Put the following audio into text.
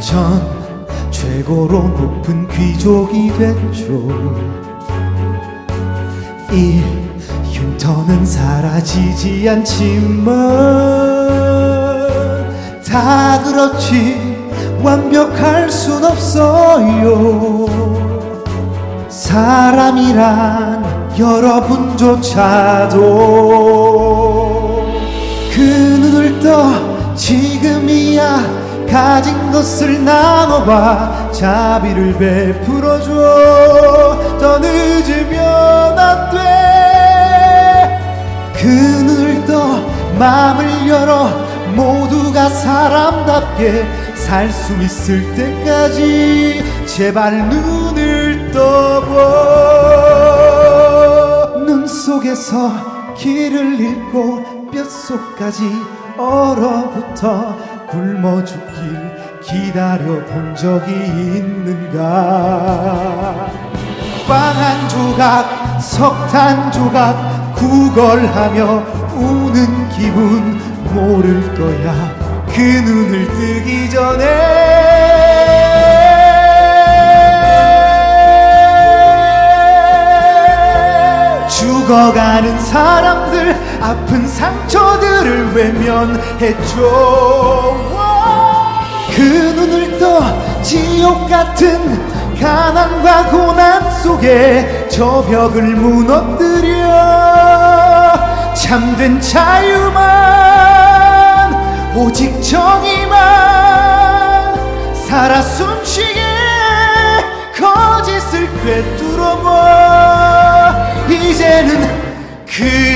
전 최고로 높은 귀족이 됐죠. 이 흉터는 사라지지 않지만 다 그렇지 완벽할 순 없어요. 사람이란 여러분조차도 가진 것을 나눠봐. 자비를 베풀어줘 더 늦으면 안돼그 눈을 떠 마음을 열어. 모두가 사람답게 살 수 있을 때까지 제발 눈을 떠봐. 눈 속에서 길을 잃고 뼛속까지 얼어붙어 굶어 죽길 기다려 본 적이 있는가? 빵 한 조각 석탄 조각 구걸하며 우는 기분 모를 거야. 그 눈을 뜨기 전에 죽어가는 사람들 아픈 상처들을 외면했죠 그 눈을 떠 지옥 같은 가난과 고난 속에 저 벽을 무너뜨려. 참된 자유만 오직 정의만 살아 숨쉬게 이제는 그